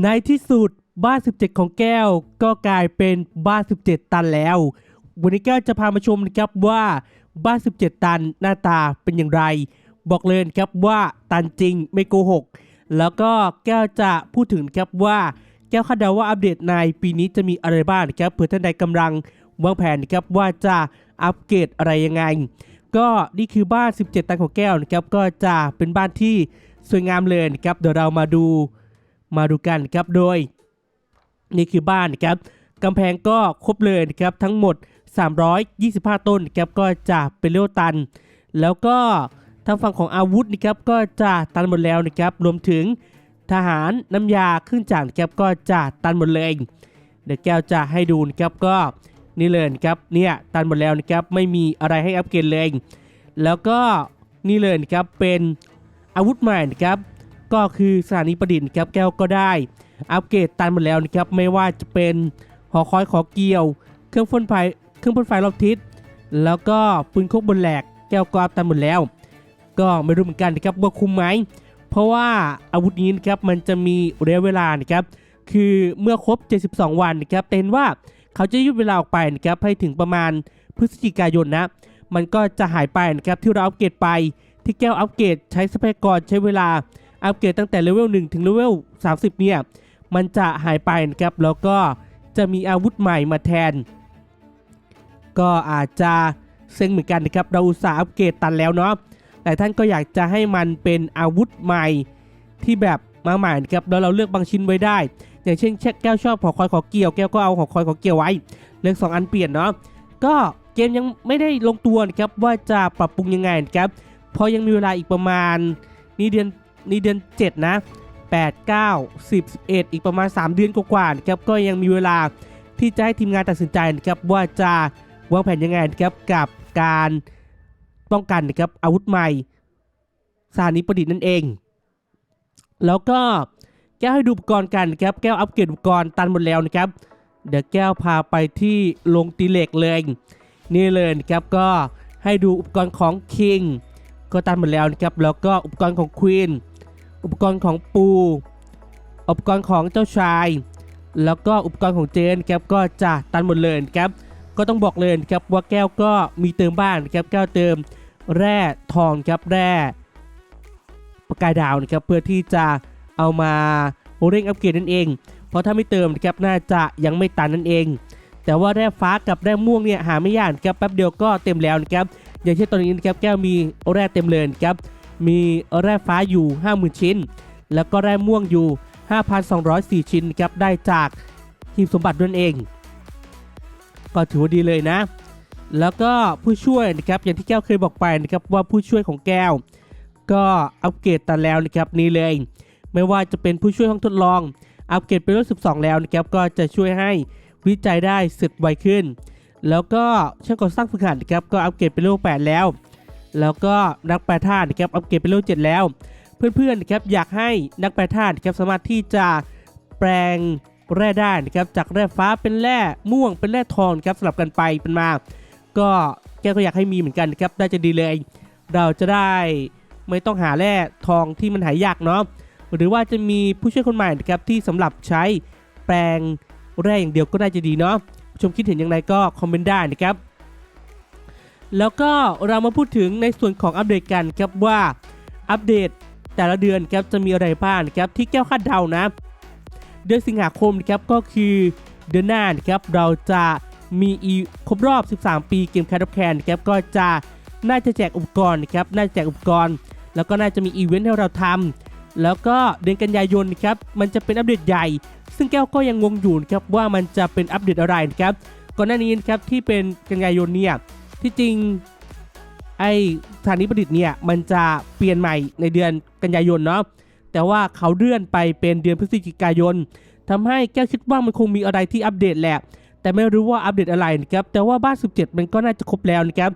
ในที่สุดบ้าน 17 ของแก้ว ก็กลายเป็นบ้าน 17 ตันแล้ว วันนี้แก้วจะพามาชมนะครับว่าบ้าน 17 ตันหน้าตาเป็นอย่างไร บอกเลยนะครับว่าตันจริงไม่โกหก แล้วก็แก้วจะพูดถึงนะครับว่า แก้วคาดเดาว่าอัปเดตในปีนี้จะมีอะไรบ้างนะครับเผื่อท่านใดกำลังวางแผนนะครับว่าจะอัปเกรดอะไรยังไง ก็นี่คือบ้าน 17 ตันของแก้วนะครับก็จะเป็นบ้านที่สวยงามเลยนะครับเดี๋ยวเรามาดู มาดูกันครับโดย นี่คือบ้านนะครับกำแพงก็ครบเลยนะครับทั้งหมด 325 ต้นนะครับก็จะเป็นเลี้ยวตัน แล้วก็ทางฝั่งของอาวุธนะครับก็จะตันหมดแล้วนะครับรวมถึงทหารน้ำยาเครื่องจักรนะครับก็จะตันหมดเลยเดี๋ยวแก้วจะให้ดูนะครับก็นี่เลยนะครับเนี่ยตันหมดแล้วนะครับไม่มีอะไรให้อัปเกรดเลย แล้วก็นี่เลยนะครับเป็นอาวุธใหม่นะครับ ก็คือสถานีประดิษฐ์ครับแก้วก็ได้ อัปเกรดตันหมดแล้วนะครับไม่ว่าจะเป็นหอคอยขอเกี่ยว เครื่องพ่นไฟเครื่องพ่นไฟรอบทิศแล้วก็ปืนคกบนแหลกแก้วก็อัพตันหมดแล้ว ก็ไม่รู้เหมือนกันนะครับว่าคุ้มไหมเพราะว่าอาวุธนี้นะครับมันจะมีระยะเวลานะครับคือเมื่อครบ 72 วันนะครับแต่เห็นว่าเขาจะยืดเวลาออกไปนะครับให้ถึงประมาณพฤศจิกายนนะมันก็จะหายไปนะครับที่เราอัปเกรดไปที่แก้วอัปเกรดใช้ทรัพยากรใช้เวลา อัปเกรดตั้งแต่เลเวล1ถึงเลเวล30 เนี่ย มันจะหายไปนะครับ แล้วก็จะมีอาวุธใหม่มาแทน ก็อาจจะเซ็งเหมือนกันนะครับ เราอุตส่าห์อัปเกรดตันแล้วเนาะแต่ท่านก็อยากจะให้มันเป็นอาวุธใหม่ที่แบบมาใหม่นะครับแล้วเราเลือกบางชิ้นไว้ได้ อย่างเช่นแก้วชอบหอคอยขอเกี่ยวแก้วก็เอาหอคอยขอเกี่ยวไว้ เลือกสองอันเปลี่ยนเนาะก็เกมยังไม่ได้ลงตัวนะครับว่าจะปรับปรุงยังไงนะครับเพราะยังมีเวลาอีกประมาณ นี่เดือน นี่เดือน 7 นะ 8 9 10 11 อีกประมาณ 3 เดือนกว่าๆนะครับก็ยังมีเวลาที่จะให้ทีมงานตัดสินใจนะครับว่าจะวางแผนยังไงนะครับกับการป้องกันนะครับอาวุธใหม่สถานีประดิษฐ์นั่นเอง แล้วก็แก้วให้ดูอุปกรณ์กันนะครับแก้วอัปเกรดอุปกรณ์ตันหมดแล้วนะครับ เดี๋ยวแก้วพาไปที่ลงตีเหล็กเลย นี่เลยนะครับก็ให้ดูอุปกรณ์ของ King ก็ตันหมดแล้วนะครับแล้วก็อุปกรณ์ของ Queen อุปกรณ์ของปู อุปกรณ์ของเจ้าชาย แล้วก็อุปกรณ์ของเจนครับก็จะตันหมดเลยนะครับ ก็ต้องบอกเลยนะครับว่าแก้วก็มีเติมบ้านะครับแก้วเติมแร่ทองครับแร่ประกายดาวนะครับเพื่อที่จะเอามาเร่งอัปเกรดนั่นเอง เพราะถ้าไม่เติมนะครับน่าจะยังไม่ตันนั่นเอง แต่ว่าแร่ฟ้ากับแร่ม่วงเนี่ยหาไม่ยากนะครับแป๊บเดียวก็เต็มแล้วนะครับอย่างเช่นตอนนี้นะครับแก้วมีแร่เต็มเลยครับ มีแร่ฟ้าอยู่ 50,000 ชิ้น แล้วก็แร่ม่วงอยู่ 5,204 ชิ้นครับได้จากหีบสมบัตินั่นเอง ก็ถือว่าดีเลยนะ แล้วก็ผู้ช่วยนะครับอย่างที่แก้วเคยบอกไปนะครับว่าผู้ช่วยของแก้ว ก็อัปเกรดตันแล้วนะครับนี่เลย ไม่ว่าจะเป็นผู้ช่วยห้องทดลอง อัปเกรดเป็นรุ่น12 แล้วนะครับก็จะช่วยให้วิจัยได้เสร็จไวขึ้น แล้วก็ช่างก่อสร้างฝึกหัดนะครับก็อัปเกรดเป็นเลเวล8แล้ว แล้วก็นักแปรธาตุนะครับอัปเกรดเป็นเลเวล7แล้ว เพื่อนๆนะครับอยากให้นักแปรธาตุนะครับสามารถที่จะแปลงแร่ได้นะครับจากแร่ฟ้าเป็นแร่ม่วงเป็นแร่ทองครับสลับกันไปเป็นมา ก็แกก็อยากให้มีเหมือนกันนะครับน่าจะดีเลย เราจะได้ไม่ต้องหาแร่ทองที่มันหายากเนาะหรือว่าจะมีผู้ช่วยคนใหม่นะครับที่สำหรับใช้แปลงแร่อย่างเดียวก็น่าจะดีเนาะชมคิดเห็นอย่างไรก็คอมเมนต์ได้นะครับ แล้วก็เรามาพูดถึงในส่วนของอัปเดตกันครับว่าอัปเดตแต่ละเดือนครับจะมีอะไรบ้างครับที่แก้วคาดเดานะ เดือนสิงหาคมครับก็คือเดือนหน้านครับเราจะมีอีครบรอบ 13 ปีเกมแคทแคนครับก็จะน่าจะแจกอุปกรณ์นะครับน่าจะแจกอุปกรณ์ แล้วก็น่าจะมีอีเวนต์ให้เราทำแล้วก็เดือนกันยายนครับมันจะเป็นอัปเดตใหญ่ ซึ่งแก้วก็ยังงงอยู่ครับว่ามันจะเป็นอัปเดตอะไรนะครับก่อนหน้านี้ครับที่เป็นกันยายนเนี่ย ที่จริงไอสถานีประดิษฐ์เนี่ยมันจะเปลี่ยนใหม่ในเดือนกันยายนเนาะแต่ว่าเขาเลื่อนไปเป็นเดือนพฤศจิกายนทำให้แก้วคิดว่ามันคงมีอะไรที่อัปเดตแหละ แต่ไม่รู้ว่าอัปเดตอะไรนะครับแต่ว่าบ้าน 17 มันก็น่าจะครบแล้วนะครับ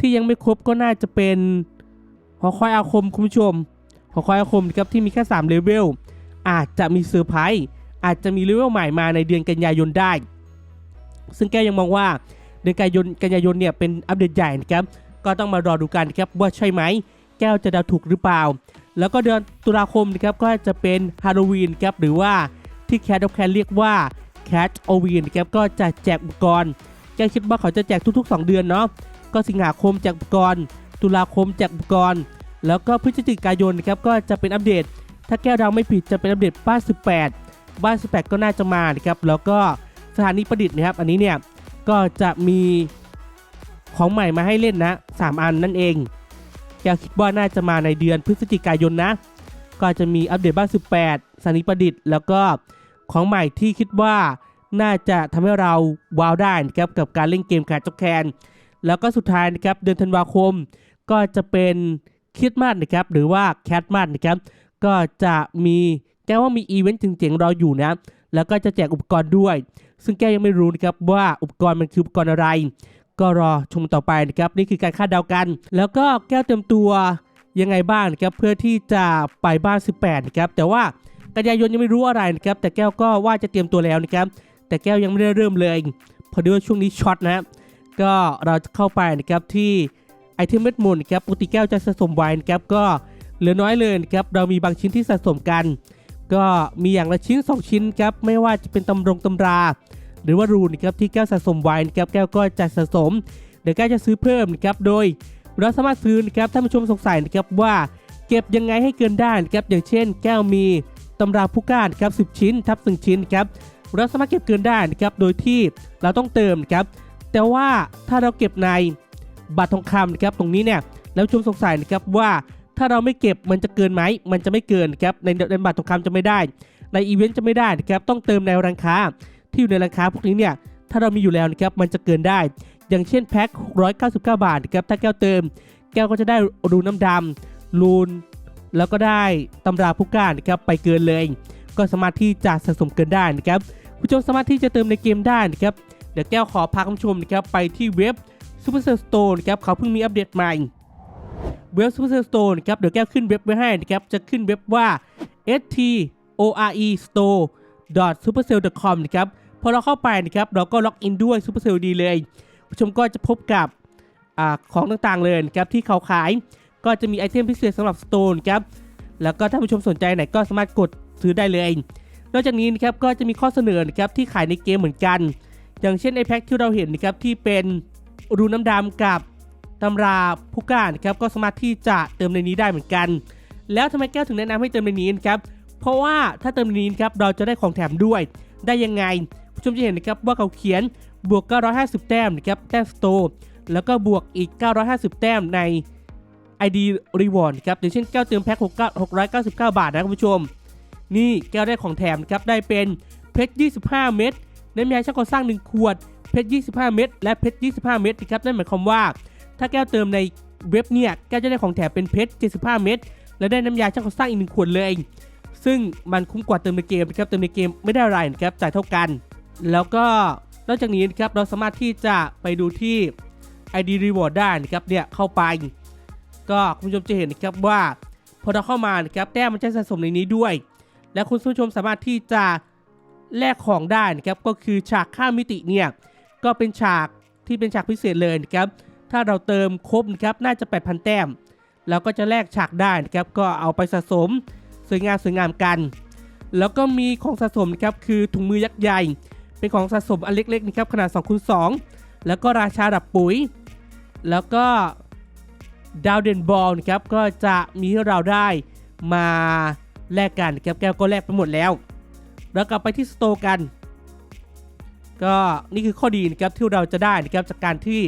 ที่ยังไม่ครบก็น่าจะเป็นหอคอยอาคมคุณผู้ชมหอคอยอาคมนะครับที่มีแค่3เลเวลอาจจะมีเซอร์ไพรส์อาจจะมีเลเวลใหม่มาในเดือนกันยายนได้ ซึ่งแก้วยังมองว่า เดือนกันยายนกันยายนเนี่ยเป็นอัปเดตใหญ่นะครับก็ต้องมารอดูกันนะครับว่าใช่ไหมแก้วจะเดาถูกหรือเปล่า แล้วก็เดือนตุลาคมนะครับก็จะเป็นฮาโลวีนครับหรือว่าที่แค t อ f แคนเรียกว่า Cat o v นครับก็จะแจกอุปกรณ์แกคิดว่าเขาจะแจกทุก ๆ 2 เดือนเนาะก็สิงหาคมแจกอุปกรณ์ ตุลาคมแจกอุปกรณ์ แล้วก็พฤศจิกายนนะครับก็จะเป็นอัปเดต ถ้าแก้วเราไม่ผิดจะเป็นอัปเดตบ้าน18 บ้าน18 ก็น่าจะมานะครับแล้วก็สถานีประดิษฐ์นะครับอันนี้เนี่ย ก็จะมีของใหม่มาให้เล่นนะ 3 อันนั่นเองแกคิดว่าน่าจะมาในเดือนพฤศจิกายนนะ ก็จะมีอัปเดตบ้าน18สถานีประดิษฐ์ แล้วก็ของใหม่ที่คิดว่าน่าจะทำให้เราว้าวได้นะครับกับการเล่นเกมแคทจ็อกแคนแล้วก็สุดท้ายนะครับเดือนธันวาคม ก็จะเป็นคิดมาสนะครับหรือว่าแคทมาสนะครับก็จะมีแก้วว่ามีอีเวนต์เจ๋งๆรออยู่นะ แล้วก็จะแจกอุปกรณ์ด้วย ซึ่งแก้วยังไม่รู้นะครับว่าอุปกรณ์มันคืออุปกรณ์อะไร ก็รอชมต่อไปนะครับนี่คือการคาดเดากัน แล้วก็แก้วเต็มตัวยังไงบ้างนะครับเพื่อที่จะไปบ้าน 18นะครับแต่ว่ากันยายนยังไม่รู้อะไรนะครับแต่แก้วก็ว่าจะเตรียมตัวแล้วนะครับแต่แก้วยังไม่ได้เริ่มเลย พอดีว่าช่วงนี้ช็อตนะครับก็เราจะเข้าไปนะครับที่ไอเทมเม็ดมูลนะครับปกติแก้วจะสะสมไว้นะครับก็เหลือน้อยเลยนะครับเรามีบางชิ้นที่สะสมกัน ก็มีอย่างละชิ้น 2 ชิ้นครับไม่ว่าจะเป็นตำรงตำรา หรือว่ารูนนะครับที่แก้วสะสมไว้นะครับแก้วก็จะสะสมเดี๋ยวแก้วจะซื้อเพิ่มนะครับโดยเราสามารถซื้อนะครับท่านผู้ชมสงสัยนะครับว่าเก็บยังไงให้เกินได้นะครับอย่างเช่น แก้วมีตำราผู้กานครับ10 ชิ้นทับ1ชิ้นครับเราสามารถเก็บเกินได้นะครับโดยที่เราต้องเติมนะครับแต่ว่าถ้าเราเก็บในบัตรทองคำนะครับตรงนี้เนี่ยแล้วชมสงสัยนะครับว่า ถ้าเราไม่เก็บมันจะเกินไหม มันจะไม่เกินครับ ในในบัตรทองคำจะไม่ได้ ในอีเวนต์จะไม่ได้นะครับ ต้องเติมในร้านค้า ที่อยู่ในร้านค้าพวกนี้เนี่ย ถ้าเรามีอยู่แล้วนะครับ มันจะเกินได้ อย่างเช่นแพ็ค699 บาทนะครับ ถ้าแก้วเติม แก้วก็จะได้รูน้ำดำรูน แล้วก็ได้ตำราผู้ก้านะครับ ไปเกินเลย ก็สามารถที่จะสะสมเกินได้นะครับผู้ชมสามารถที่จะเติมในเกมได้นะครับ เดี๋ยวแก้วขอพาคุณผู้ชมนะครับไปที่เว็บ Super Store นะครับเขาเพิ่งมีอัปเดตใหม่ เว็บ Supercell Store นะครับเดี๋ยวแก้วขึ้นเว็บไว้ให้นะครับจะขึ้นเว็บว่า store store supercell com นะครับพอเราเข้าไปนะครับเราก็ล็อกอินด้วย Supercell ดีเลยผู้ชมก็จะพบกับอของต่างๆเลยนะครับที่เขาขายก็จะมีไอเทมพิเศษสำหรับ Store นครับแล้วก็ถ้าผู้ชมสนใจไหนก็สามารถกดซื้อได้เลย นอกจากนี้นะครับก็จะมีข้อเสนอนะครับที่ขายในเกมเหมือนกัน อย่างเช่นไอแพ็คที่เราเห็นนะครับที่เป็นรูน้ำดำกับ ตำราผู้กล้านะครับก็สามารถที่จะเติมในนี้ได้เหมือนกัน แล้วทำไมแก้วถึงแนะนำให้เติมในนี้นครับ เพราะว่าถ้าเติมในนี้นครับเราจะได้ของแถมด้วย ได้ยังไง ผู้ชมจะเห็นนะครับว่าเขาเขียนบวก 950 แต้มนะครับแต้มสโตร์แล้วก็บวกอีก 950 แต้มใน ID Reward ครับอย่างเช่นแก้วเติมแพ็ค699 บาทนะคุณผู้ชม นี่แก้วได้ของแถมครับได้เป็นเพชร 25 เม็ดน้ำยาช่างก่อสร้าง 1 ขวดเพชร 25 เม็ดและเพชร 25 เม็ดนะครับนั่นหมายความว่า ถ้าแก้วเติมในเว็บเนี่ยแก้วจะได้ของแถมเป็นเพชร 75 เม็ด และได้น้ำยาช่างก่อสร้างอีก1ขวดเลย ซึ่งมันคุ้มกว่าเติมในเกมนะครับ เติมในเกมไม่ได้อะไรนะครับ จ่ายเท่ากัน แล้วก็นอกจากนี้นะครับ เราสามารถที่จะไปดูที่ ID Reward ได้นะครับ เนี่ยเข้าไป ก็คุณผู้ชมจะเห็นนะครับว่าพอเราเข้ามานะครับ แต้มมันจะสะสมในนี้ด้วย และคุณผู้ชมสามารถที่จะแลกของได้นะครับ ก็คือฉากข้ามมิติเนี่ย ก็เป็นฉากที่เป็นฉากพิเศษเลยนะครับ ถ้าเราเติมครบนะครับน่าจะ 8,000 แต้ม แล้วก็จะแลกฉากได้นะครับก็เอาไปสะสมสวยงามสวยงามกัน แล้วก็มีของสะสมนะครับคือถุงมือยักษ์ใหญ่ เป็นของสะสมอันเล็กๆนะครับขนาด2คูณ2แล้วก็ราชาดับปุ๋ย แล้วก็ดาวเด่นบอลนะครับก็จะมีให้เราได้มาแลกกันนะครับแก้วก็แลกไปหมดแล้วเรากลับไปที่สโตร์กัน ก็นี่คือข้อดีนะครับที่เราจะได้นะครับจากการที่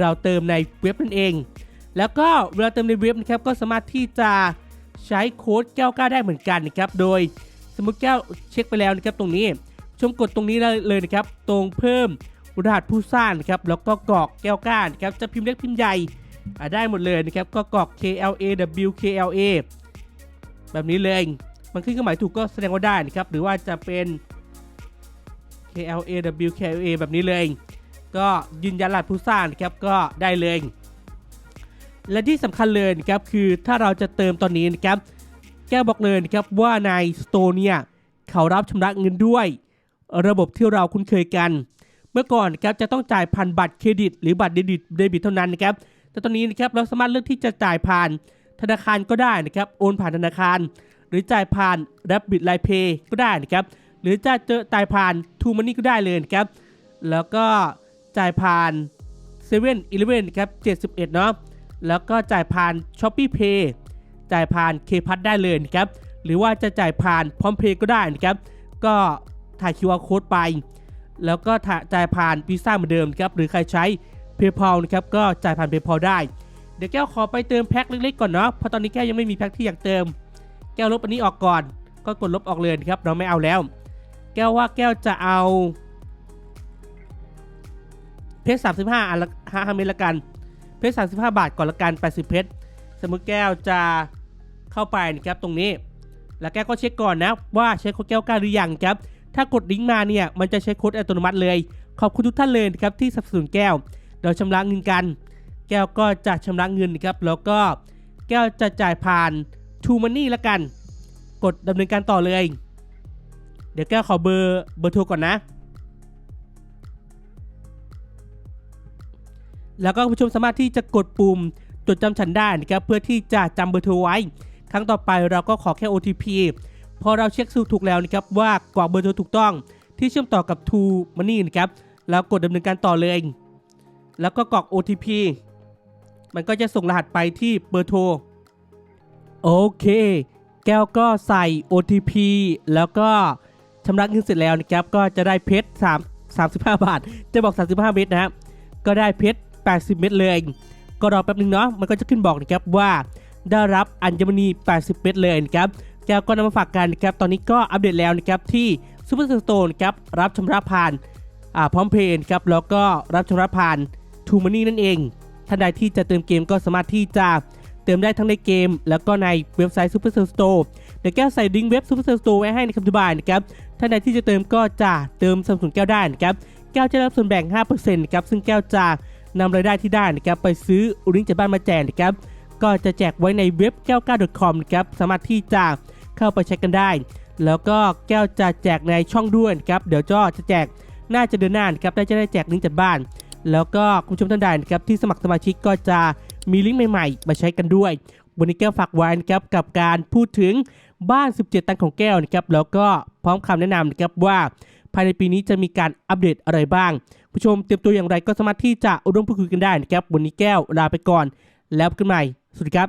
เราเติมในเว็บนั่นเอง แล้วก็เวลาเติมในเว็บนะครับก็สามารถที่จะใช้โค้ดแก้วก้าได้เหมือนกันนะครับโดยสมมติแก้วเช็คไปแล้วนะครับตรงนี้ชมกดตรงนี้ได้เลยนะครับ ตรงเพิ่มรหัสผู้สร้างนะครับแล้วก็กรอกแก้วก้านะครับจะพิมพ์เล็กพิมพ์ใหญ่ได้หมดเลยนะครับก็กรอก KLA W KLA แบบนี้เลยมันขึ้นเครื่องหมายถูกก็แสดงว่าได้นะครับหรือว่าจะเป็น KLA W KLA แบบนี้เลย ก็ยืนยันรหัสผู้สร้างนะครับก็ได้เลย และที่สำคัญเลยนะครับคือถ้าเราจะเติมตอนนี้นะครับแก้บอกเลยนะครับว่าในสโตเนี่ยเขารับชำระเงินด้วย ระบบที่เราคุ้นเคยกัน เมื่อก่อนนะครับจะต้องจ่ายผ่านบัตรเครดิต หรือบัตรเดบิตเดบิตเท่านั้นนะครับแต่ตอนนี้นะครับเราสามารถเลือกที่จะจ่ายผ่านธนาคารก็ได้นะครับโอนผ่านธนาคาร หรือจ่ายผ่าน Rapid Line Pay ก็ได้นะครับหรือจะเจอจ่ายผ่านทูมันนี่ก็ได้เลยนะครับแล้วก็ จ่ายผ่าน7 e เ e ่ e อครับ 71 เนาะแล้วก็จ่ายผ่าน s h o p e e Pay จ่ายผ่าน k p a s ได้เลยนะครับ หรือว่าจะจ่ายผ่านพร้อมเพย์ก็ได้นะครับ ก็ถ่าย QR code ไป แล้วก็จ่ายผ่านวีซ่าเหมือนเดิมครับ หรือใครใช้ PayPal นะครับก็จ่ายผ่าน PayPal ได้ เดี๋ยวแก้วขอไปเติมแพ็คเล็กๆก่อนเนาะ เพราะตอนนี้แก้วยังไม่มีแพ็คที่อยากเติม แก้วลบอันนี้ออกก่อน ก็กดลบออกเลยครับ เราไม่เอาแล้ว แก้วว่าแก้วจะเอา เพชร35อันละห้าเม็ดละกัน เพชร35บาทก่อนละกัน80เพชรสมมติแก้วจะเข้าไปนะครับตรงนี้ แล้วแก้วก็เช็คก่อนนะว่าใช้โค้ดแก้วกล้าหรือยังครับ ถ้ากดลิงก์มาเนี่ยมันจะใช้โค้ดอัตโนมัติเลย ขอบคุณทุกท่านเลยนะครับที่สนับสนุนแก้วเดี๋ยวชำระเงินกัน แก้วก็จะชำระเงินนะครับแล้วก็แก้วจะจ่ายผ่าน True Money ละกัน กดดำเนินการต่อเลย เดี๋ยวแก้วขอเบอร์เบอร์โทรก่อนนะ แล้วก็ผู้ชมสามารถที่จะกดปุ่มจดจำฉันได้นะครับเพื่อที่จะจำเบอร์โทรไว้ ครั้งต่อไปเราก็ขอแค่ OTP พอเราเช็คสูตรถูกแล้วนะครับว่ากรอกเบอร์โทรถูกต้อง ที่เชื่อมต่อกับ True Money นะครับแล้วกดดำเนินการต่อเลย แล้วก็กรอก OTP มันก็จะส่งรหัสไปที่เบอร์โทรโอเค แก้วก็ใส่ OTP แล้วก็ชำระเงินเสร็จแล้วนะครับก็จะได้เพชร3 35 บาท จะบอก 35 เม็ดนะครับก็ได้เพชร 80 เม็ดเลย ก็รอแป๊บนึงเนาะมันก็จะขึ้นบอกนะครับว่า ได้รับอัญมณี 80 เม็ดเลยนะครับแก้วก็นำมาฝากกันนะครับตอนนี้ก็อัปเดตแล้วนะครับที่ซูเปอร์สโตนครับรับชำระผ่านอ่าพร้อมเพย์ครับแล้วก็รับชำระผ่านทูมันนี่นั่นเองท่านใดที่จะเติมเกมก็สามารถที่จะเติมได้ทั้งในเกม แล้วก็ในเว็บไซต์ Super Cell Store เดี๋ยวแก้วใส่ลิงก์เว็บ Super Cell Store ไว้ให้ในคำอธิบายนะครับ ท่านใดที่จะเติมก็จะเติมสนับสนุนแก้วได้นะครับ แก้วจะรับส่วนแบ่ง 5%ครับ ซึ่งแก้วจะ นำรายได้ที่ได้นะครับไปซื้อลิงจากบ้านมาแจกนะครับก็จะแจกไว้ในเว็บแก้ว 9.com นะครับสามารถที่จะเข้าไปเช็คกันได้ แล้วก็แก้วจะแจกในช่องด้วยนะครับเดี๋ยวจ้อจะแจกน่าจะเดือนหน้านครับได้จะได้แจกลิงก์จากบ้าน แล้วก็คุณผู้ชมท่านใดนะครับที่สมัครสมาชิกก็จะมีลิงก์ใหม่ๆ มาใช้กันด้วยวันนี้แก้วฝากไว้นะครับกับการพูดถึงบ้าน 17 ตันของแก้วนะครับแล้วก็พร้อมคำแนะนำนะครับว่า ภายในปีนี้จะมีการอัปเดตอะไรบ้าง ผู้ชมเตรียมตัวอย่างไรก็สามารถที่จะอุดมพูดคุยกันได้นะครับ วันนี้แก้วลาไปก่อน แล้วพบกันใหม่ สวัสดีครับ